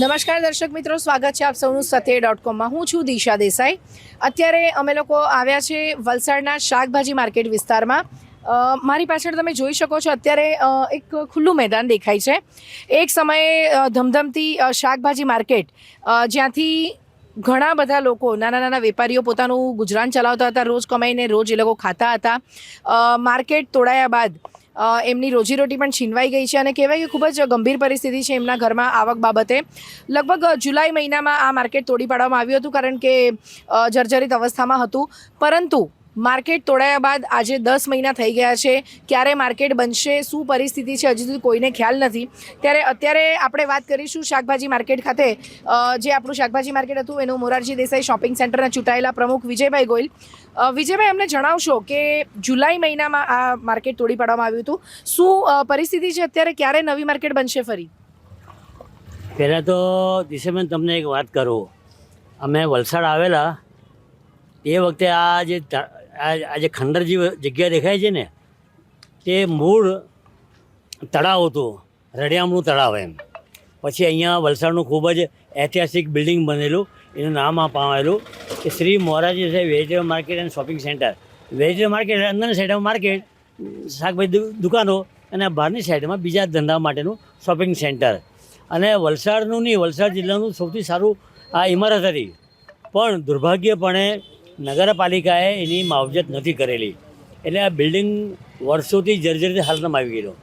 નમસ્કાર દર્શક મિત્રો, સ્વાગત છે આપ સૌનું સતે ડોટ કોમમાં હું છું દિશા દેસાઈ. અત્યારે અમે લોકો આવ્યા છે વલસાડના શાકભાજી માર્કેટ વિસ્તારમાં. મારી પાછળ તમે જોઈ શકો છો, અત્યારે એક ખુલ્લું મેદાન દેખાય છે. એક સમયે ધમધમતી શાકભાજી માર્કેટ જ્યાંથી ઘણા બધા લોકો, નાના નાના વેપારીઓ પોતાનું ગુજરાન ચલાવતા હતા, રોજ કમાઈને રોજ એ લોકો ખાતા હતા. માર્કેટ તોડાયા બાદ એમની રોજીરોટી પણ છીનવાઈ ગઈ છે અને કહેવાય કે ખૂબ જ ગંભીર પરિસ્થિતિ છે એમના ઘરમાં આવક બાબતે. લગભગ જુલાઈ મહિનામાં આ માર્કેટ તોડી પાડવામાં આવ્યું હતું કારણ કે જર્જરિત અવસ્થામાં હતું. પરંતુ માર્કેટ તોડાયા બાદ આજે દસ મહિના થઈ ગયા છે. ક્યારે માર્કેટ બનશે, શું પરિસ્થિતિ છે, હજી સુધી કોઈને ખ્યાલ નથી. ત્યારે અત્યારે આપણે વાત કરીશું શાકભાજી માર્કેટ ખાતે. જે આપણું શાકભાજી માર્કેટ હતું, એનું મોરારજી દેસાઈ શોપિંગ સેન્ટરના ચૂંટાયેલા પ્રમુખ વિજયભાઈ ગોયલ. વિજયભાઈ, અમને જણાવશો કે જુલાઈ મહિનામાં આ માર્કેટ તોડી પાડવામાં આવ્યું હતું. શું પરિસ્થિતિ છે અત્યારે? ક્યારે નવી માર્કેટ બનશે ફરી? પહેલાં તો દિશેબેન તમને એક વાત કરું. અમે વલસાડ આવેલા. એ વખતે આ જે આ આજે જે ખંડર જેવી જગ્યા દેખાય છે ને, તે મૂળ તળાવ હતું રડિયામનું તળાવ એમ. પછી અહીંયા વલસાડનું ખૂબ જ ઐતિહાસિક બિલ્ડિંગ બનેલું, એનું નામ આવેલું, કે શ્રી મોરારજી છે vegetable market and shopping centre. Vegetable market, અંદરની સાઈડમાં માર્કેટ, શાકભાજી દુકાનો, અને બહારની સાઈડમાં બીજા ધંધા માટેનું શોપિંગ સેન્ટર. અને વલસાડનું નહીં, વલસાડ જિલ્લાનું સૌથી સારું આ ઇમારત હતી. પણ દુર્ભાગ્યપણે નગરપાલિકાએ એની માવજત નથી કરેલી. એટલે આ બિલ્ડિંગ વર્ષોથી જર્જરિત હાલતમાં આવી ગયેલો.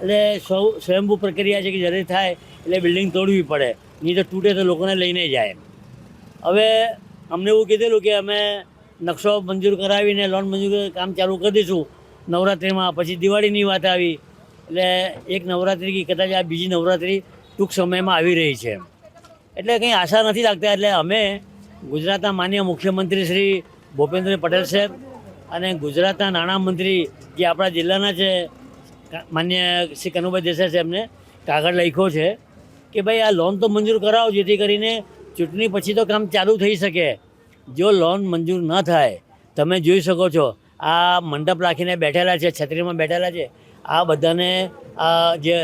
એટલે સૌ સ્વયંભૂ પ્રક્રિયા છે કે જરૂરી થાય એટલે બિલ્ડિંગ તોડવી પડે. નહીં તો તૂટે તો લોકોને લઈને જાય હવે અમને એવું કીધેલું કે અમે નકશો મંજૂર કરાવીને, લોન મંજૂર કામ ચાલુ કરી દઈશું. નવરાત્રિમાં, પછી દિવાળીની વાત આવી. એટલે એક નવરાત્રિ કે કદાચ આ બીજી નવરાત્રિ ટૂંક સમયમાં આવી રહી છે એટલે કંઈ આશા નથી લાગતા એટલે અમે ગુજરાતના માન્ય મુખ્યમંત્રી શ્રી ભૂપેન્દ્ર પટેલ સાહેબ અને ગુજરાતના નાણામંત્રી જે આપણા જિલ્લાના છે, માન્ય શ્રી કનુભાઈ દેસાઈ સાહેબને કાગળ લખ્યો છે કે ભાઈ, આ લોન તો મંજૂર કરાવો, જેથી કરીને ચૂંટણી પછી તો કામ ચાલુ થઈ શકે. જો લોન મંજૂર ન થાય, તમે જોઈ શકો છો, આ મંડપ રાખીને બેઠેલા છે, છત્રીમાં બેઠેલા છે. આ બધાને, આ જે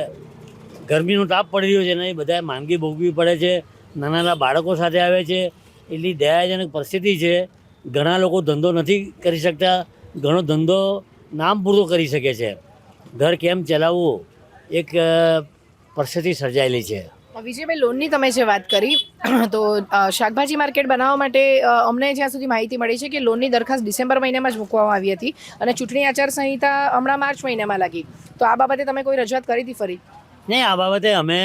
ગરમીનો તાપ પડી રહ્યો છે ને એ બધાએ માંદગી ભોગવી પડે છે. નાના નાના બાળકો સાથે આવે છે. એટલી દયાજનક પરિસ્થિતિ છે. ઘણા લોકો ધંધો નથી કરી શકતા. ઘણો ધંધો નામ પૂરતો કરી શકે છે. ઘર કેમ ચલાવવું? એક પરિસ્થિતિ સર્જાયેલી છે. વિજયભાઈ લોનની તમે જે વાત કરી તો શાકભાજી માર્કેટ બનાવવા માટે અમને જ્યાં સુધી માહિતી મળી છે કે લોનની દરખાસ્ત ડિસેમ્બર મહિનામાં જ મૂકવામાં આવી હતી અને ચૂંટણી આચારસંહિતા હમણાં માર્ચ મહિનામાં લાગી. તો આ બાબતે તમે કોઈ રજૂઆત કરી હતી ફરી? નહીં આ બાબતે અમે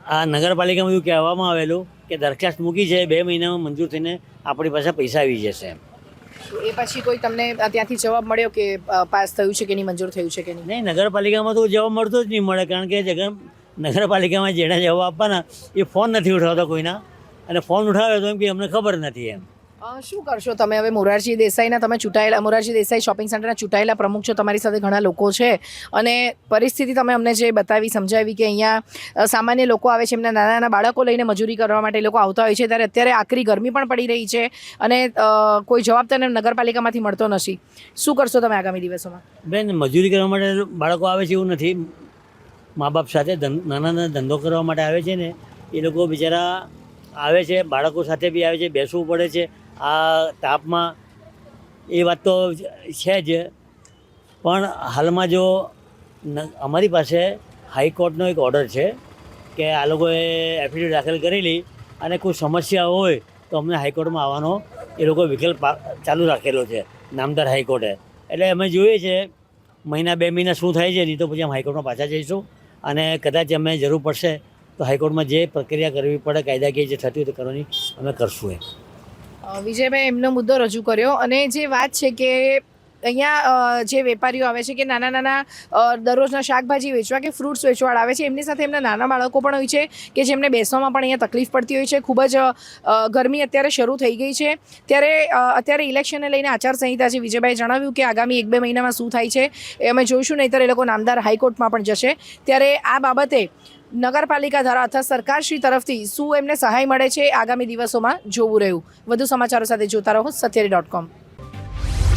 આ નગરપાલિકામાં એવું કહેવામાં આવેલું કે દરખાસ્ત મૂકી છે બે મહિનામાં મંજૂર થઈને આપણી પાસે પૈસા આવી જશે એ પછી કોઈ તમને ત્યાંથી જવાબ મળ્યો કે પાસ થયું છે કે નહીં મંજૂર થયું છે કે નહીં? નહીં નગરપાલિકામાં તો જવાબ મળતો જ નહીં મળે કારણ કે જગન નગરપાલિકામાં જેને જવાબ આપવાના એ ફોન નથી ઉઠાવતા કોઈના. અને ફોન ઉઠાવ્યો તો એમ કે અમને ખબર નથી એમ. શું કરશો તમે? હવે મોરારજી દેસાઈના તમે ચૂંટાયેલા, મોરારજી દેસાઈ શોપિંગ સેન્ટરના ચૂંટાયેલા પ્રમુખ છો, તમારી સાથે ઘણા લોકો છે. અને પરિસ્થિતિ તમે અમને જે બતાવી, સમજાવી કે અહીંયા સામાન્ય લોકો આવે છે, એમના નાના નાના બાળકો લઈને મજૂરી કરવા માટે લોકો આવતા હોય છે, ત્યારે અત્યારે આકરી ગરમી પણ પડી રહી છે અને કોઈ જવાબ તેને નગરપાલિકામાંથી મળતો નથી. શું કરશો તમે આગામી દિવસોમાં? બેન, મજૂરી કરવા માટે બાળકો આવે છે એવું નથી. મા બાપ સાથે નાના નાના ધંધો કરવા માટે આવે છે ને, એ લોકો બિચારા આવે છે, બાળકો સાથે બી આવે છે, બેસવું પડે છે. આ તાપમાં એ વાત તો છે જ. પણ હાલમાં જો અમારી પાસે હાઈકોર્ટનો એક ઓર્ડર છે કે આ લોકોએ એફિડેવિટ દાખલ કરેલી અને કોઈ સમસ્યા હોય તો અમને હાઈકોર્ટમાં આવવાનો એ લોકો વિકલ્પ ચાલુ રાખેલો છે, નામદાર હાઈકોર્ટે એટલે અમે જોઈએ છે, મહિના બે મહિના શું થાય છે, નહીં તો પછી અમે હાઈકોર્ટમાં પાછા જઈશું અને કદાચ અમે જરૂર પડશે તો હાઈકોર્ટમાં જે પ્રક્રિયા કરવી પડે, કાયદાકીય જે થતી હોય તે કરવાની અમે કરશું એમ. વિજયભાઈ, એમનો મુદ્દો રજૂ કર્યો અને જે વાત છે કે અહીંયા જે વેપારીઓ આવે છે કે નાના નાના દરરોજના શાકભાજી વેચવા કે ફ્રૂટ્સ વેચવાળ આવે છે, એમની સાથે એમના નાના બાળકો પણ હોય છે કે જેમને બેસવામાં પણ અહીંયા તકલીફ પડતી હોય છે. ખૂબ જ ગરમી અત્યારે શરૂ થઈ ગઈ છે. ત્યારે અત્યારે ઇલેક્શનને લઈને આચારસંહિતા છે. વિજયભાઈ જણાવ્યું કે આગામી એક બે મહિનામાં શું થાય છે એ અમે જોઈશું, નહીંતર એ લોકો નામદાર હાઈકોર્ટમાં પણ જશે. ત્યારે આ બાબતે નગરપાલિકા દ્વારા અથવા સરકારશ્રી તરફથી શું એમને સહાય મળે છે આગામી દિવસોમાં જોવું રહ્યું. વધુ સમાચારો સાથે જોતા રહો. સત્યરી ડોટ કોમ.